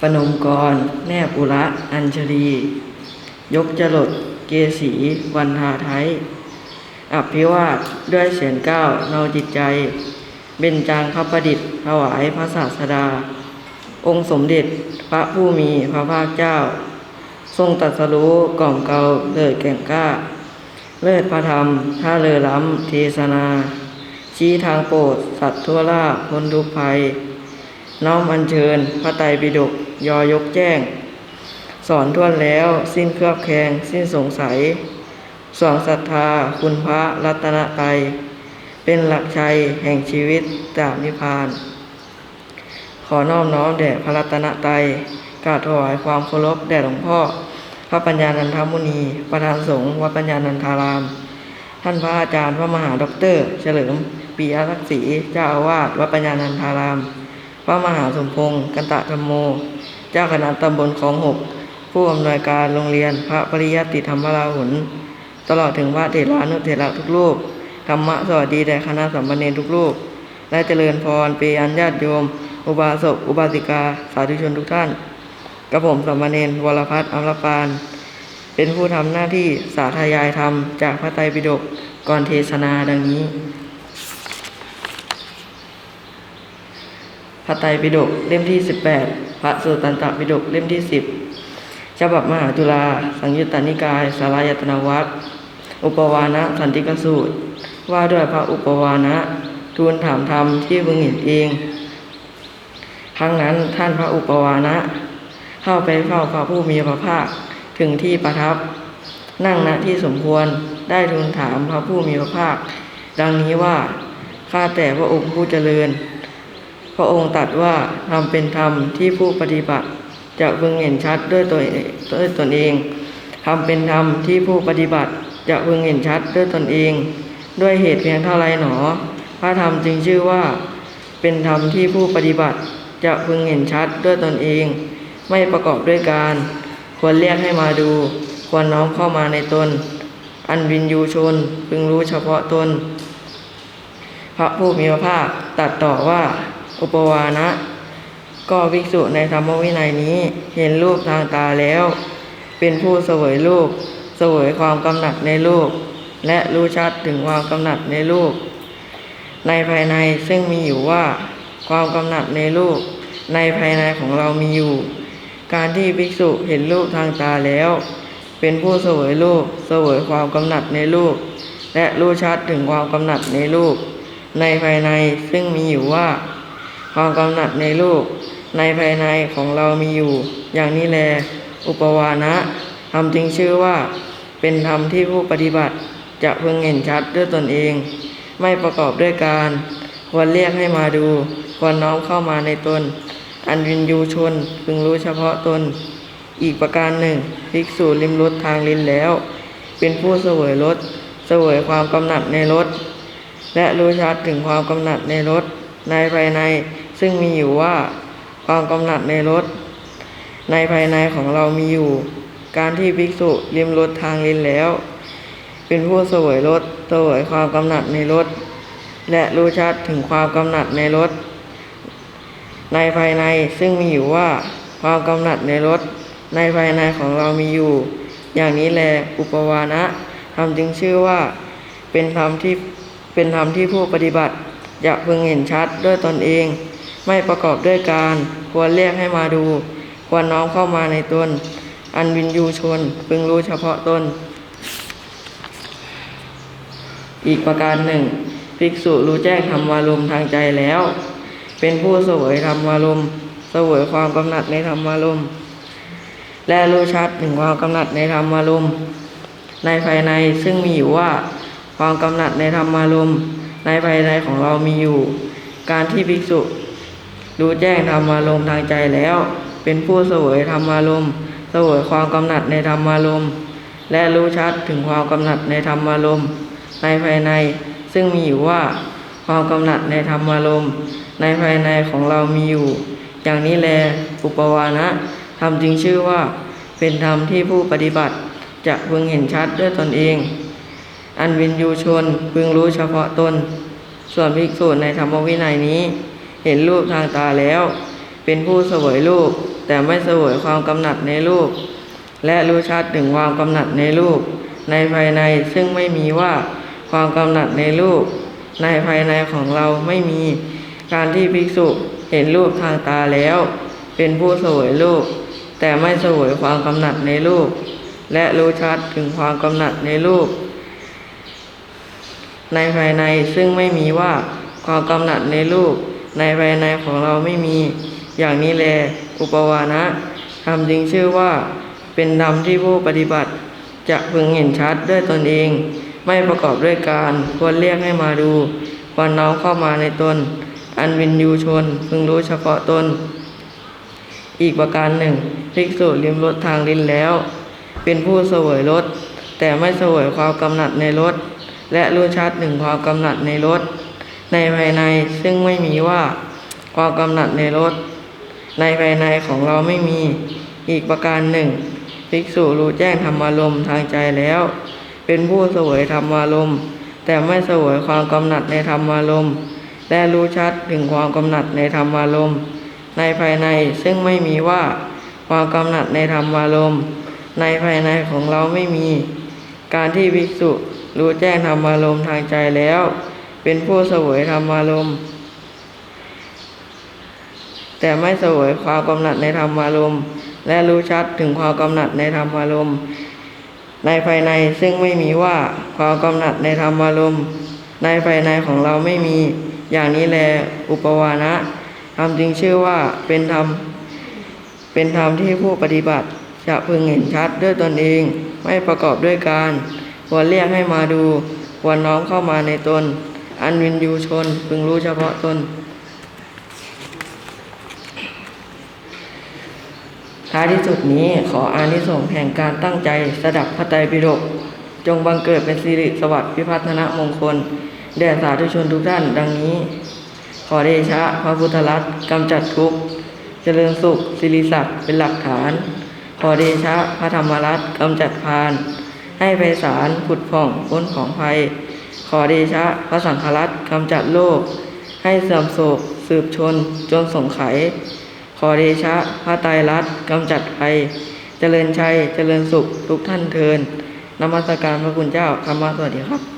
ปนมกร แนบอุระอัญชลี ยกจรดเกสีวันทาไทยอภิวาทด้วยเสียงก้าวเนาจิตใจ เบญจางคประดิษฐ์ถวายพระศาสดา องค์สมเด็จพระผู้มีพระภาคเจ้า ทรงตรัสรู้กล่อมเกลาเลิศแก่งกล้า เลิศพระธรรมท่าเลอล้ำเทศนา ชี้ทางโปรดสัตว์ทั่วล่าพ้นทุกภัย น้อมอัญเชิญ พระไตรปิฎกยอยกแจ้ง สอนทวนแล้วสิ้นเครือบแคลงสิ้นสงสัยสวงศรัทธาคุณพระรัตนตรัยเป็นหลักชัยแห่งชีวิตจากนิพพาน ขอน้อมน้อมแด่พระรัตนตรัยกราบถวายความเคารพแด่หลวงพ่อ พระปัญญานันทมุนี ประธานสงฆ์วัดปัญญานันทาราม ท่านพระอาจารย์พระมหาด็อกเตอร์ เฉลิมปียรักษีเจ้าอาวาสวัดปัญญานันทาราม พระมหาสมพงศ์กันตะธรรมโม เจ้าคณะตำบลของหกผู้อำนวยการโรงเรียนพระปริยัติธรรมราหุนตลอดถึงพระเถรานุเถระทุกรูปธรรมะสวัสดีแด่คณะสัมมเนรทุกรูปและเจริญพรเปียันญาติโยม อุบาสกอุบาสิกา สาธุชนทุกท่าน กระผมสัมมเนรวรพัฒน์อมรปาน เป็นผู้ทำหน้าที่สาธยายธรรมจากพระไตรปิฎกก่อนเทศนาดังนี้ พระไตรปิฎกเล่มที่ 18 พระสุตตันตปิฎกเล่มที่ 10 ฉบับมหาจุฬาสังยุตตานิกาย สารายตนวัตรอุปวานะสันติกสูตร ว่าด้วยพระอุปวานะ ทูลถามธรรมที่พึงเห็นเอง ครั้งนั้นท่านพระอุปวานะ เข้าไปเฝ้าพระผู้มีพระภาคถึงที่ประทับ นั่งณที่สมควรได้ทูลถามพระผู้มีพระภาค ดังนี้ว่าข้าแต่พระองค์ผู้เจริญ พระองค์ตรัสว่าทำเป็นธรรมที่ผู้ปฏิบัติ จะพึงเห็นชัดด้วยตัวด้วยตนเองทำเป็นธรรมที่ผู้ปฏิบัติ จะพึงเห็นชัดด้วยตนเอง ด้วยเหตุเพียงเท่าไรหนอ พระธรรมจึงชื่อว่า เป็นธรรมที่ผู้ปฏิบัติ จะพึงเห็นชัดด้วยตนเอง ไม่ประกอบด้วยการ ควรเรียกให้มาดู ควรน้อมเข้ามาในตน อันวินยูชนพึงรู้เฉพาะตนพระผู้มีพระภาคตัดต่อว่า อุปวานะ ก็ภิกษุในธรรมวินัยนี้เห็นรูปทางตาแล้ว เป็นผู้เสวยรูป เสวยความกำหนัดในรูป และรู้ชัดถึงความกำหนัดในรูป ในภายในซึ่งมีอยู่ว่า ความกำหนัดในรูป ในภายในของเรามีอยู่ การที่ภิกษุเห็นรูปทางตาแล้ว เป็นผู้เสวยรูป เสวยความกำหนัดในรูป และรู้ชัดถึงความกำหนัดในรูป ในภายในซึ่งมีอยู่ว่า ความกำหนัดในรูปในภายในของเรามีอยู่ อย่างนี้แล อุปวานะธรรมจึงชื่อว่า เป็นธรรมที่ผู้ปฏิบัติจะพึงเห็นชัดด้วยตนเอง ไม่ประกอบด้วยการ ควรเรียกให้มาดู ควรน้อมเข้ามาในตน อันวินยูชนพึงรู้เฉพาะตน อีกประการหนึ่งภิกษุลิมรสทางลิ้นแล้ว เป็นผู้เสวยรสเสวยความกำหนัดในรสและรู้ชัดถึงความกำหนัดในรสในภายใน ซึ่งมีอยู่ว่าความกำหนัดในรสในภายในของเรามีอยู่ การที่ภิกษุลิมรสทางลินแล้ว เป็นผู้เสวยรสเสวยความกำหนัดในรสและรู้ชัดถึงความกำหนัดในรสในภายในซึ่งมีอยู่ว่าความกำหนัดในรสในภายในของเรามีอยู่ อย่างนี้แลอุปวานะธรรมจึงชื่อว่า เป็นธรรมที่เป็นธรรมที่ผู้ปฏิบัติจะพึงเห็นชัดด้วยตนเอง ไม่ประกอบด้วยการ ควรเรียกให้มาดู ควรน้อมเข้ามาในตน อันวินยูชนพึงรู้เฉพาะตน อีกประการหนึ่ง ภิกษุรู้แจ้งธรรมารมทางใจแล้ว เป็นผู้เสวยธรรมารมเสวยความกำหนัดในธรรมารมและรู้ชัดถึงความกำหนัดในธรรมารมในภายในซึ่งมีอยู่ว่าความกำหนัดในธรรมารมในภายในของเรามีอยู่ การที่ภิกษุ รู้แจ้งธรรมารมณ์ทางใจแล้ว เป็นผู้เสวยธรรมารมณ์เสวยความกำหนัดในธรรมารมณ์และรู้ชัดถึงความกำหนัดในธรรมารมณ์ในภายในซึ่งมีอยู่ว่าความกำหนัดในธรรมารมณ์ในภายในของเรามีอยู่ อย่างนี้แลอุปวานะธรรมจึงชื่อว่า เป็นธรรมที่ผู้ปฏิบัติจะพึงเห็นชัดด้วยตนเอง อันวินยูชนพึงรู้เฉพาะตน ส่วนภิกษุในธรรมวินัยนี้ เห็นรูปทางตาแล้ว เป็นผู้เสวยรูป แต่ไม่เสวยความกำหนัดในรูป และรู้ชัดถึงความกำหนัดในรูป ในภายในซึ่งไม่มีว่าความกำหนัดในรูป ในภายในของเราไม่มีการที่ภิกษุเห็นรูปทางตาแล้ว เป็นผู้เสวยรูป แต่ไม่เสวยความกำหนัดในรูป และรู้ชัดถึงความกำหนัดในรูป ในภายในซึ่งไม่มีว่าความกำหนัดในรูป ในภายในของเราไม่มี อย่างนี้แล อุปวานะธรรมจึงชื่อว่า เป็นธรรมที่ผู้ปฏิบัติ จะพึงเห็นชัดด้วยตนเอง ไม่ประกอบด้วยการควรเรียกให้มาดูควรน้อมเข้ามาในตน อันวินยูชน พึงรู้เฉพาะตน อีกประการหนึ่งภิกษุลิมรสทางลิ้นแล้ว เป็นผู้เสวยรสแต่ไม่เสวยความกำหนัดในรสและรู้ชัดถึงความกำหนัดในรส ในภายในซึ่งไม่มีว่าความกำหนัดในรสในภายในของเราไม่มีอีกประการหนึ่งภิกษุรู้แจ้งธรรมารมณ์ทางใจแล้ว เป็นผู้เสวยธรรมารมณ์แต่ไม่เสวยความกำหนัดในธรรมารมณ์และรู้ชัดถึงความกำหนัดในธรรมารมณ์ในภายในซึ่งไม่มีว่าความกำหนัดในธรรมารมณ์ในภายในของเราไม่มี การที่ภิกษุรู้แจ้งธรรมารมณ์ทางใจแล้ว เป็นผู้เสวยธรรมารมณ์แต่ไม่เสวยความกำหนัดในธรรมารมณ์และรู้ชัดถึงความกำหนัดในธรรมารมณ์ในภายในซึ่งไม่มีว่าความกำหนัดในธรรมารมณ์ในภายในของเราไม่มีอย่างนี้แลอุปวานะธรรมจึงชื่อว่าเป็นธรรมเป็นธรรมที่ผู้ปฏิบัติจะพึงเห็นชัดด้วยตนเองไม่ประกอบด้วยการควรเรียกให้มาดูควรน้อมเข้ามาในตน อันวินยูชนพึงรู้เฉพาะตน ท้ายที่สุดนี้ขออานิสงส์แห่งการตั้งใจสดับพระไตรปิฎกจงบังเกิดเป็นสิริสวัสดิ์พิพัฒนมงคล แด่สาธุชนทุกท่านดังนี้ ขอเดชะพระพุทธรัตน์กำจัดทุกข์เจริญสุขสิริศักดิ์เป็นหลักฐาน ขอเดชะพระธรรมรัตน์กำจัดพาน ให้ไพศาลผุดผ่องพ้นของภัย ขอเดชะพระสังฆรัตน์กำจัดโลก ให้เสื่อมโศก สืบชน จนสงไข ขอเดชะพระไตรรัตน์กำจัดภัย เจริญชัย เจริญสุขทุกท่านเทินนมัสการพระคุณเจ้าคำว่าสวัสดีครับ